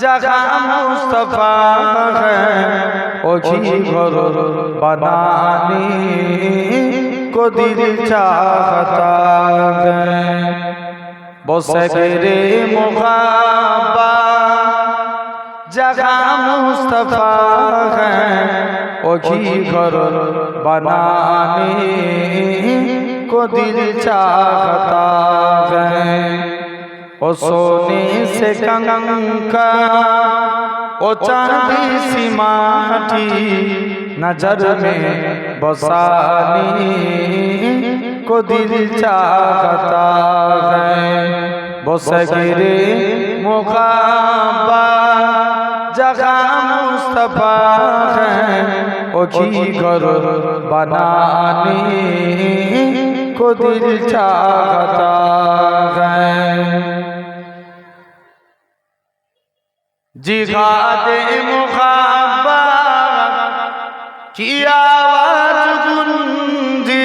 जहाँ मुस्तफा है वही घर बनाने को दिल चाहता है बसगरे मुहाबा जहाँ मुस्तफा है वही घर बनाने को दिल चाहता है او سونے سے کنگا، او چاندی سی ماٹی نظر میں بسانی کو دل چاہتا ہے۔ بس گرے مغابا جگہ مصطفیٰ ہے۔ او کی گھر بنانی को दिल चाहता है जिहाद मुखाबा की आवाज गुंजी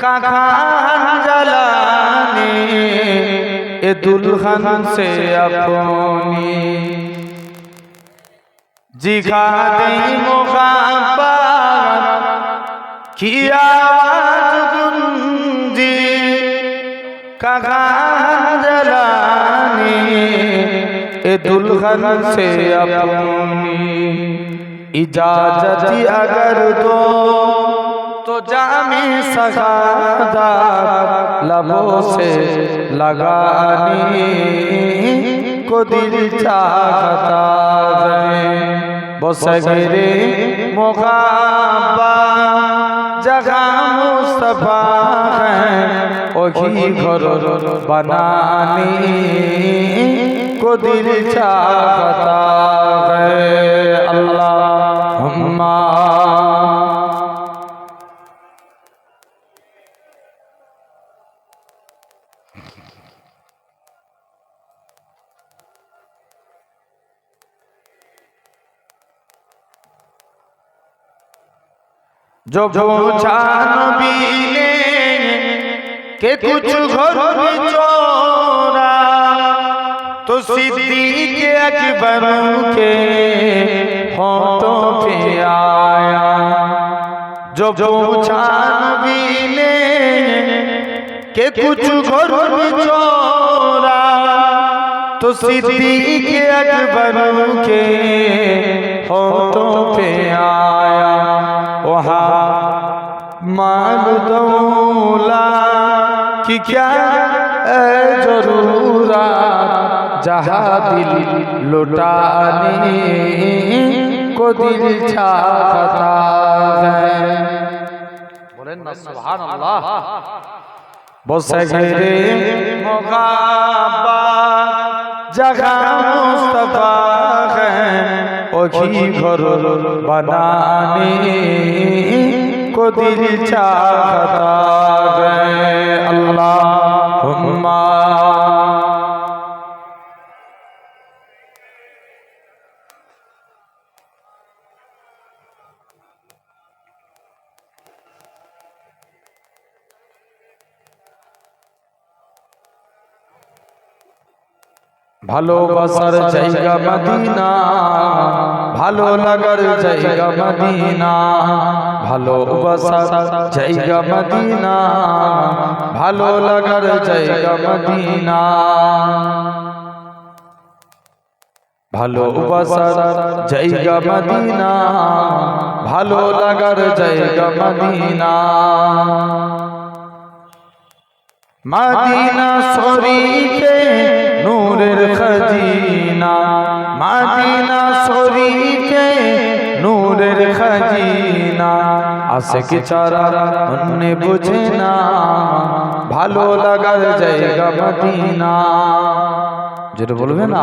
काखान जलाने ए दुल्हन से अपनी जिहाद मुखाबा की आवाज गुंजी काखान जलाने ए दुल्हन से अपनी इजाजत अगर दो तो जामी सगादा लबों से लगाने को दिल चाहता है बसगरे मुखाबा जगह मुस्तफा है वही घर बनाने को दिल चाहता है अल्लाह हम्मा جو پوچھا نبی نے کہ کچھ گھر میں چورا تو صدیق اکبر کے ہوتوں پہ آیا۔ جو پوچھا نبی نے کہ کچھ گھر میں چورا تو صدیق اکبر کے ہوتوں پہ آیا۔ वहाँ माल दौला कि क्या जरूरा जहाँ दिल लुटाने को दिल चाहता है बोलें ना सुभान अल्लाह बसगरे मुगाबा जगह मुस्तफा है वही घर बनाने করি চা ভালোবাসার জায়গা মদিনা ভালো লাগার জায়গা মদিনা ভালোবাসার জায়গা মদিনা ভালো লাগার জায়গা মদিনা। ভালোবাসার জায়গা মদিনা ভালো লাগার জায়গা মদিনা। মদিনা শরীফে নূরের খজিনা মদিনা শরীফে নূরের খজিনা আশিক চারা অন্যে বুঝে না ভালো লাগার জায়গা মদিনা যেটা বলবে না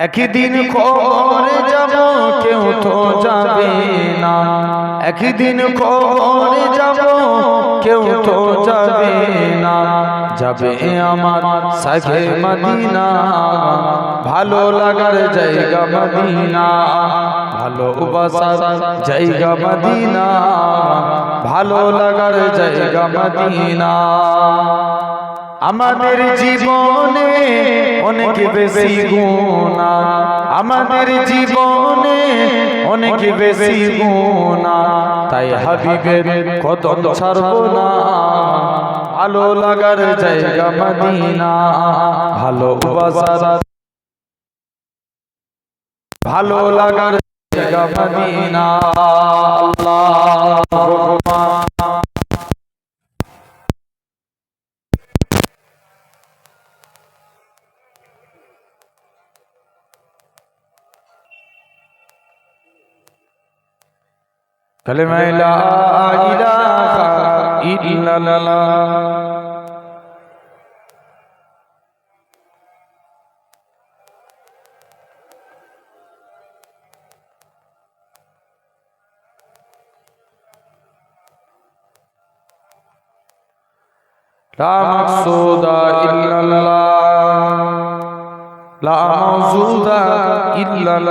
একদিন খবরে যাব কেউ তো যাবে না। একদিন খবরে যাব কেউ তো যাবে না। যাবে আমার সাখে মদিনা। ভালো লাগার জায়গা মদিনা। ভালোবাসার জায়গা মদিনা। ভালো লাগার জায়গা মদিনা। আমাদের জীবনে অনেক বেশি গুণা। আমাদের জীবনে অনেক বেশি গুণা। তাই হাবিবের কদম ছাড়ব না। ভালো লাগার জায়গা মদিনা। ভালোবাসার ভালো লাগার জায়গা মদিনা। আল্লাহ। كلمة لا إله إلا الله. لا مقصود إلا الله. لا موجود إلا الله.